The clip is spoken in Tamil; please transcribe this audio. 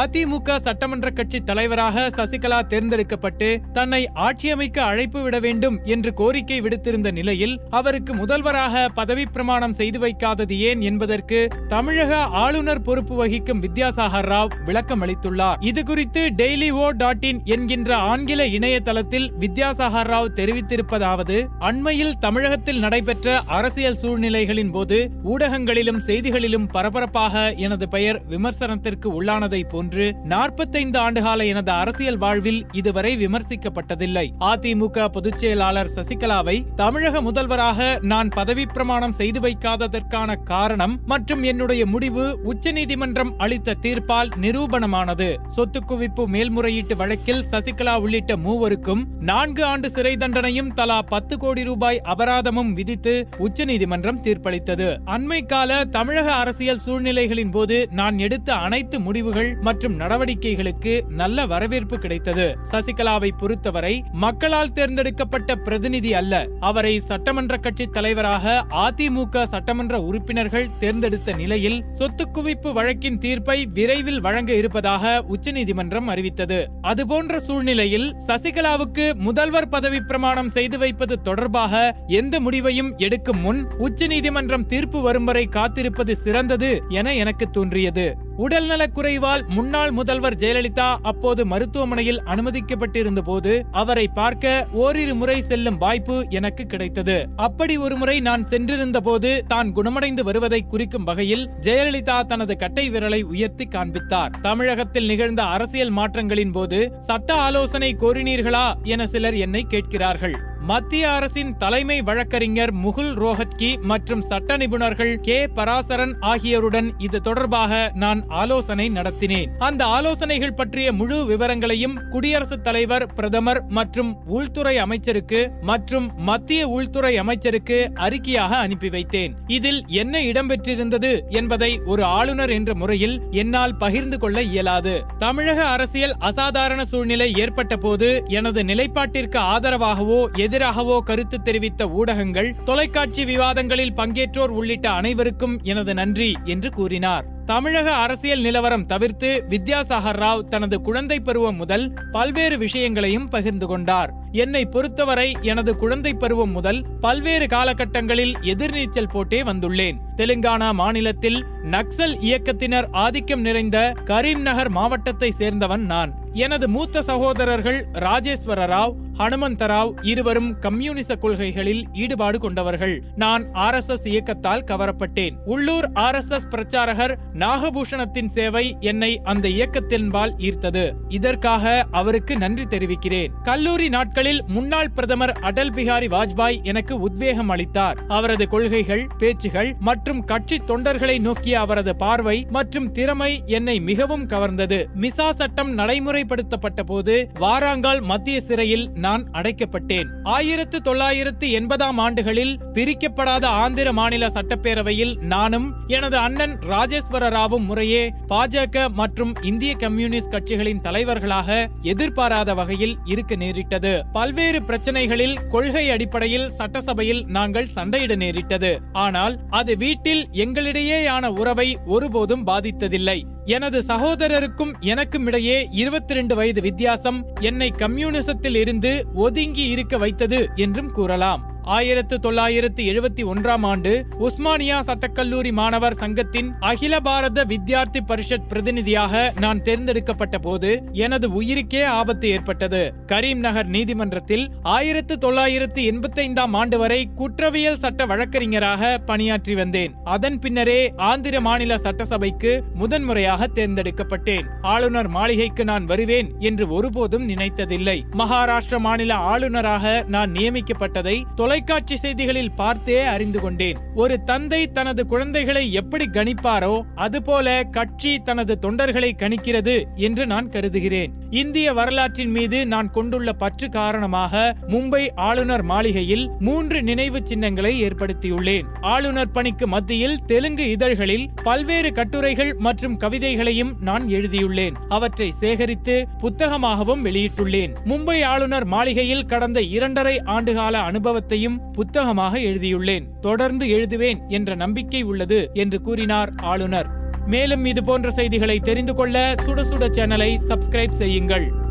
அதிமுக சட்டமன்ற கட்சி தலைவராக சசிகலா தேர்ந்தெடுக்கப்பட்டு தன்னை ஆட்சியமைக்க அழைப்பு விட வேண்டும் என்று கோரிக்கை விடுத்திருந்த நிலையில் அவருக்கு முதல்வராக பதவி பிரமாணம் செய்து வைக்காதது ஏன் என்பதற்கு தமிழக ஆளுநர் பொறுப்பு வகிக்கும் வித்யாசாகர் ராவ் விளக்கம் அளித்துள்ளார். இது குறித்து டெய்லி ஓ டாட் இன் என்கின்ற ஆங்கில இணையதளத்தில் வித்யாசாகர் ராவ் தெரிவித்திருப்பதாவது அண்மையில் தமிழகத்தில் நடைபெற்ற அரசியல் சூழ்நிலைகளின் போது ஊடகங்களிலும் செய்திகளிலும் பரபரப்பாக எனது பெயர் விமர்சனத்திற்கு உள்ளானதை ஒன்று நாற்பத்தைந்து ஆண்டுகால எனது அரசியல் வாழ்வில் இதுவரை விமர்சிக்கப்பட்டதில்லை. அதிமுக பொதுச் செயலாளர் சசிகலாவை தமிழக முதல்வராக நான் பதவி பிரமாணம் செய்து வைக்காததற்கான காரணம் மற்றும் என்னுடைய முடிவு உச்சநீதிமன்றம் அளித்த தீர்ப்பால் நிரூபணமானது. சொத்து குவிப்பு மேல்முறையீட்டு வழக்கில் சசிகலா உள்ளிட்ட மூவருக்கும் நான்கு ஆண்டு சிறை தண்டனையும் தலா பத்து கோடி ரூபாய் அபராதமும் விதித்து உச்சநீதிமன்றம் தீர்ப்பளித்தது. அண்மை கால தமிழக அரசியல் சூழ்நிலைகளின் போது நான் எடுத்த அனைத்து முடிவுகள் மற்றும் நடவடிக்கைகளுக்கு நல்ல வரவேற்பு கிடைத்தது. சசிகலாவை பொறுத்தவரை மக்களால் தேர்ந்தெடுக்கப்பட்ட பிரதிநிதி அல்ல. அவரை சட்டமன்ற கட்சி தலைவராக அதிமுக சட்டமன்ற உறுப்பினர்கள் தேர்ந்தெடுத்த நிலையில் சொத்து குவிப்பு வழக்கின் தீர்ப்பை விரைவில் வழங்க இருப்பதாக உச்சநீதிமன்றம் அறிவித்தது. அதுபோன்ற சூழ்நிலையில் சசிகலாவுக்கு முதல்வர் பதவி பிரமாணம் செய்து வைப்பது தொடர்பாக எந்த முடிவையும் எடுக்கும் முன் உச்சநீதிமன்றம் தீர்ப்பு வரும் வரை காத்திருப்பது சிறந்தது என எனக்கு தோன்றியது. உடல்நலக் குறைவால் முன்னாள் முதல்வர் ஜெயலலிதா அப்போது மருத்துவமனையில் அனுமதிக்கப்பட்டிருந்த போது அவரை பார்க்க ஓரிரு முறை செல்லும் வாய்ப்பு எனக்கு கிடைத்தது. அப்படி ஒரு முறை நான் சென்றிருந்த போது தான் குணமடைந்து வருவதை குறிக்கும் வகையில் ஜெயலலிதா தனது கட்டை விரலை உயர்த்தி காண்பித்தார். தமிழகத்தில் நிகழ்ந்த அரசியல் மாற்றங்களின் போது சட்ட ஆலோசனை கோரினீர்களா? என சிலர் என்னை கேட்கிறார்கள். மத்திய அரசின் தலைமை வழக்கறிஞர் முகுல் ரோஹத்கி மற்றும் சட்ட நிபுணர்கள் கே. பராசரன் ஆகியோருடன் இது தொடர்பாக நான் ஆலோசனை நடத்தினேன். அந்த ஆலோசனைகள் பற்றிய முழு விவரங்களையும் குடியரசுத் தலைவர் பிரதமர் மற்றும் உள்துறை அமைச்சருக்கு மற்றும் மத்திய உள்துறை அமைச்சருக்கு அறிக்கையாக அனுப்பி வைத்தேன். இதில் என்ன இடம்பெற்றிருந்தது என்பதை ஒரு ஆளுநர் என்ற முறையில் என்னால் பகிர்ந்து கொள்ள இயலாது. தமிழக அரசியல் அசாதாரண சூழ்நிலை ஏற்பட்ட போது எனது நிலைப்பாட்டிற்கு ஆதரவாகவோ எதிராகவோ கருத்து தெரிவித்த ஊடகங்கள் தொலைக்காட்சி விவாதங்களில் பங்கேற்றோர் உள்ளிட்ட அனைவருக்கும் எனது நன்றி என்று கூறினார். தமிழக அரசியல் நிலவரம் தவிர்த்து வித்யாசாகர் ராவ் தனது குழந்தை பருவம் முதல் பல்வேறு விஷயங்களையும் பகிர்ந்து கொண்டார். என்னை பொறுத்தவரை எனது குழந்தை பருவம் முதல் பல்வேறு காலகட்டங்களில் எதிர்நீச்சல் போட்டே வந்துள்ளேன். தெலுங்கானா மாநிலத்தில் நக்சல் இயக்கத்தினர் ஆதிக்கம் நிறைந்த கரீம் நகர் மாவட்டத்தை சேர்ந்தவன் நான். எனது மூத்த சகோதரர்கள் ராஜேஸ்வர ராவ் ஹனுமந்த ராவ் இருவரும் கம்யூனிச கொள்கைகளில் ஈடுபாடு கொண்டவர்கள். நான் ஆர் எஸ் எஸ் இயக்கத்தால் கவரப்பட்டேன். உள்ளூர் ஆர் எஸ் எஸ் பிரச்சாரகர் நாகபூஷணத்தின் சேவை என்னை அந்த இயக்கத்தின்பால் ஈர்த்தது. இதற்காக அவருக்கு நன்றி தெரிவிக்கிறேன். கல்லூரி நாட்களில் முன்னாள் பிரதமர் அடல் பிகாரி வாஜ்பாய் எனக்கு உத்வேகம் அளித்தார். அவரது கொள்கைகள் பேச்சுகள் மற்றும் கட்சி தொண்டர்களை நோக்கிய அவரது பார்வை மற்றும் திறமை என்னை மிகவும் கவர்ந்தது. மிசா சட்டம் நடைமுறைப்படுத்தப்பட்ட போது வாராங்கால் மத்திய சிறையில் நான் அடைக்கப்பட்டேன். ஆயிரத்து தொள்ளாயிரத்து எண்பதாம் ஆண்டுகளில் பிரிக்கப்படாத ஆந்திர மாநில சட்டப்பேரவையில் நானும் எனது அண்ணன் ராஜேஸ்வர ராவும் முறையே பாஜக மற்றும் இந்திய கம்யூனிஸ்ட் கட்சிகளின் தலைவர்களாக எதிர்பாராத வகையில் இருக்க நேரிட்டது. பல்வேறு பிரச்சனைகளில் கொள்கை அடிப்படையில் சட்டசபையில் நாங்கள் சண்டையிட நேரிட்டது. ஆனால் அது வீட்டில் எங்களிடையேயான உறவை ஒருபோதும் பாதித்ததில்லை. எனது சகோதரருக்கும் எனக்கும் இடையே இருபத்தி ரெண்டு வயது வித்தியாசம் என்னை கம்யூனிசத்தில் இருந்து ஒதுங்கி இருக்க வைத்தது என்றும் கூறலாம். ஆயிரத்து தொள்ளாயிரத்து எழுபத்தி ஒன்றாம் ஆண்டு உஸ்மானியா சட்டக்கல்லூரி மாணவர் சங்கத்தின் அகில பாரத வித்யார்த்தி பரிஷத் பிரதிநிதியாக நான் தேர்ந்தெடுக்கப்பட்ட போது எனது உயிருக்கே ஆபத்து ஏற்பட்டது. கரீம் நகர் நீதிமன்றத்தில் ஆயிரத்து தொள்ளாயிரத்து எண்பத்தைந்தாம் ஆண்டு வரை குற்றவியல் சட்ட வழக்கறிஞராக பணியாற்றி வந்தேன். அதன் பின்னரே ஆந்திர மாநில சட்டசபைக்கு முதன்முறையாக தேர்ந்தெடுக்கப்பட்டேன். ஆளுநர் மாளிகைக்கு நான் வருவேன் என்று ஒருபோதும் நினைத்ததில்லை. மகாராஷ்டிர மாநில ஆளுநராக நான் நியமிக்கப்பட்டதை தொலைக்காட்சி செய்திகளில் பார்த்தே அறிந்து கொண்டேன். ஒரு தந்தை தனது குழந்தைகளை எப்படி கணிப்பாரோ அதுபோல கட்சி தனது தொண்டர்களை கணிக்கிறது என்று நான் கருதுகிறேன். இந்திய வரலாற்றின் மீது நான் கொண்டுள்ள பற்று காரணமாக மும்பை ஆளுநர் மாளிகையில் மூன்று நினைவு சின்னங்களை ஏற்படுத்தியுள்ளேன். ஆளுநர் பணிக்கு மத்தியில் தெலுங்கு இதழ்களில் பல்வேறு கட்டுரைகள் மற்றும் கவிதைகளையும் நான் எழுதியுள்ளேன். அவற்றை சேகரித்து புத்தகமாகவும் வெளியிட்டுள்ளேன். மும்பை ஆளுநர் மாளிகையில் கடந்த இரண்டரை ஆண்டுகால அனுபவத்தையும் புத்தகமாக எழுதியுள்ளேன். தொடர்ந்து எழுதுவேன் என்ற நம்பிக்கை உள்ளது என்று கூறினார் ஆளுநர். மேலும் இது போன்ற செய்திகளை தெரிந்து கொள்ள சுட சுட சேனலை சப்ஸ்கிரைப் செய்யுங்கள்.